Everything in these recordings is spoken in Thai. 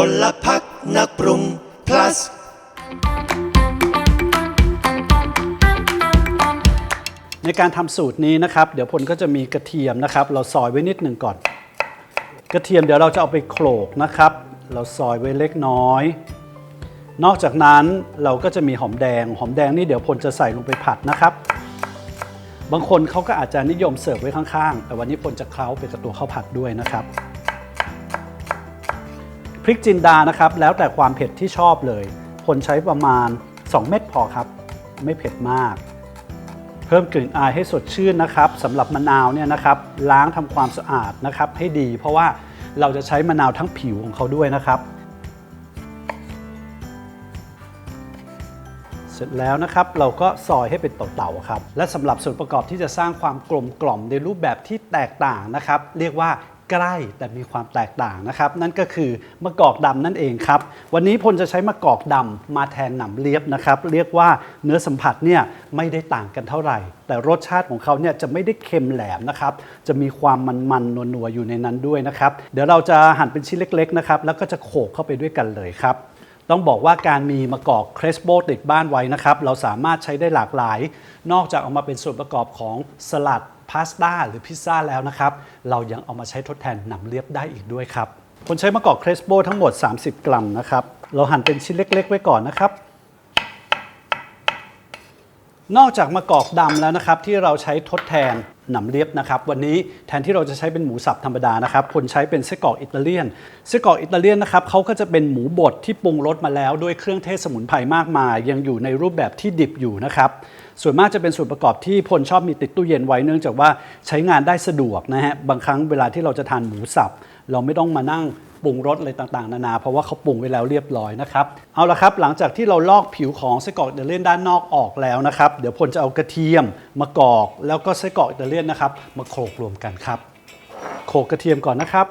พลพักนักปรุง plus ในการทำสูตรนี้นะครับ เดี๋ยวพลก็จะมีกระเทียมนะครับ เราซอยไว้นิดหนึ่งก่อน กระเทียมเดี๋ยวเราจะเอาไปโขลกนะครับ เราซอยไว้เล็กน้อย นอกจากนั้นเราก็จะมีหอมแดง หอมแดงนี่เดี๋ยวพลจะใส่ลงไปผัดนะครับ บางคนเขาก็อาจจะนิยมเสิร์ฟไว้ข้างๆ แต่วันนี้พลจะเคล้าไปกับตัวข้าวผัดด้วยนะครับ พริกจินดานะครับ แล้วแต่ความเผ็ดที่ชอบเลยพลใช้ประมาณ 2 เม็ดพอครับ ไม่เผ็ดมาก เพิ่มกลิ่นอายให้สดชื่นนะครับสำหรับมะนาวเนี่ยนะครับล้างทำความสะอาดนะครับให้ดี เพราะว่าเราจะใช้มะนาวทั้งผิวของเขาด้วยนะครับ เสร็จแล้วนะครับเราก็ซอยให้เป็นเต่าๆครับ และสำหรับส่วนประกอบที่จะสร้างความกลมกล่อมในรูปแบบที่แตกต่างนะครับ เรียกว่า ใกล้แต่มีความแตกต่างนะครับ นั่นก็คือมะกอกดำนั่นเองครับ วันนี้พลจะใช้มะกอกดำมาแทนหนำเลียบนะครับ เรียกว่าเนื้อสัมผัสเนี่ยไม่ได้ต่างกันเท่าไหร่ แต่รสชาติของเขาเนี่ยจะไม่ได้เค็มแหลมนะครับ จะมีความมันๆนัวๆอยู่ในนั้นด้วยนะครับ เดี๋ยวเราจะหั่นเป็นชิ้นเล็กๆนะครับ แล้วก็จะโขลกเข้าไปด้วยกันเลยครับต้องบอกว่าการมีมะกอกเครสโบติดบ้านไว้นะครับ เราสามารถใช้ได้หลากหลาย นอกจากเอามาเป็นส่วนประกอบของสลัด พาสต้าหรือพิซซ่าแล้วนะครับ เรายังเอามาใช้ทดแทนหนำเลียบได้อีกด้วยครับคนใช้มะกอกเครสโบทั้งหมด 30 กรัมนะครับ เราหั่นเป็นชิ้นเล็ก ๆ ไว้ก่อนนะครับ นอกจากมะกอกดำแล้วนะครับที่เราใช้ทดแทนหนำเลียบนะครับวันนี้แทนที่เราจะใช้เป็นหมูสับธรรมดานะครับคนใช้เป็นไส้กรอกอิตาเลียนไส้กรอกอิตาเลียนนะครับเขาก็จะเป็นหมูบดที่ปรุงรสมาแล้วด้วยเครื่องเทศสมุนไพรมากมาย ยังอยู่ในรูปแบบที่ดิบอยู่นะครับส่วนมากจะเป็นส่วนประกอบที่พลชอบมีติดตู้เย็นไว้เนื่องจากว่าใช้งานได้สะดวกนะฮะบางครั้งเวลาที่เราจะทานหมูสับ เราไม่ต้องมานั่ง ปรุงรสอะไรต่างๆ นานา เพราะว่าเขาปรุงไว้แล้วเรียบร้อยนะครับ เอาละครับ หลังจากที่เราลอกผิวของไส้กรอกอิตาเลียนด้านนอกออกแล้วนะครับ เดี๋ยวพลจะเอากระเทียมมะกอก แล้วก็ไส้กรอกอิตาเลียนนะครับ มาโขลกรวมกันครับ โขลกกระเทียมก่อนนะครับ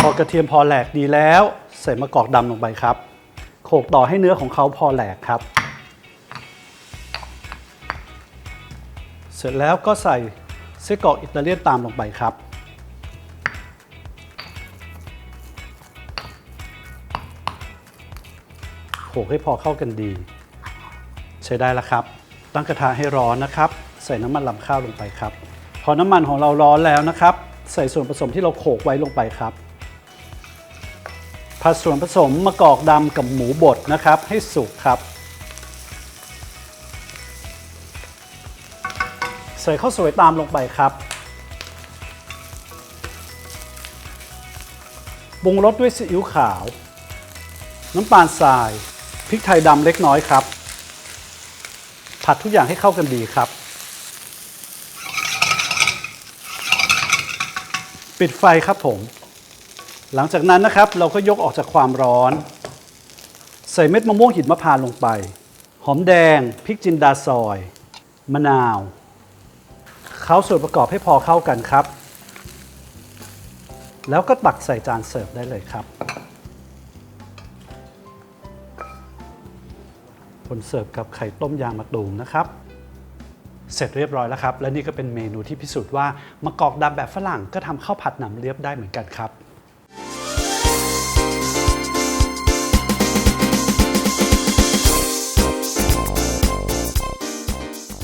พอกระเทียมพอแหลกดีแล้ว ใส่มะกอกดำลงไปครับ โขลกต่อให้เนื้อของเขาพอแหลกครับ เสร็จแล้วก็ใส่ ไส้กรอกอิตาเลียนตามลงไปครับ โขลกให้พอเข้ากันดี ใช้ได้แล้วครับ ตั้งกระทะให้ร้อนนะครับ ใส่น้ำมันลำข้าวลงไปครับ พอน้ำมันของเราร้อนแล้วนะครับ ใส่ส่วนผสมที่เราโขลกไว้ลงไปครับผัดส่วนผสมมะกอกดำกับหมูบดนะครับ ให้สุกครับ ใส่ข้าวสวยตามลงไปครับปรุงรสด้วยซีอิ๊วขาว น้ำตาลทรายพริกไทยดำเล็กน้อยครับ ผัดทุกอย่างให้เข้ากันดีครับ ปิดไฟครับผม หลังจากนั้นนะครับ เราก็ยกออกจากความร้อน ใส่เม็ดมะม่วงหินมะพร้าวลงไป หอมแดงพริกจินดาซอย มะนาว เขาส่วนประกอบให้พอเข้ากันครับ แล้วก็ตักใส่จานเสิร์ฟได้เลยครับ ผลเสิร์ฟกับไข่ต้มยางมะตูมนะครับ เสร็จเรียบร้อยแล้วครับ และนี่ก็เป็นเมนูที่พิสูจน์ว่ามะกอกดำแบบฝรั่งก็ทำข้าวผัดหนำเลียบได้เหมือนกันครับ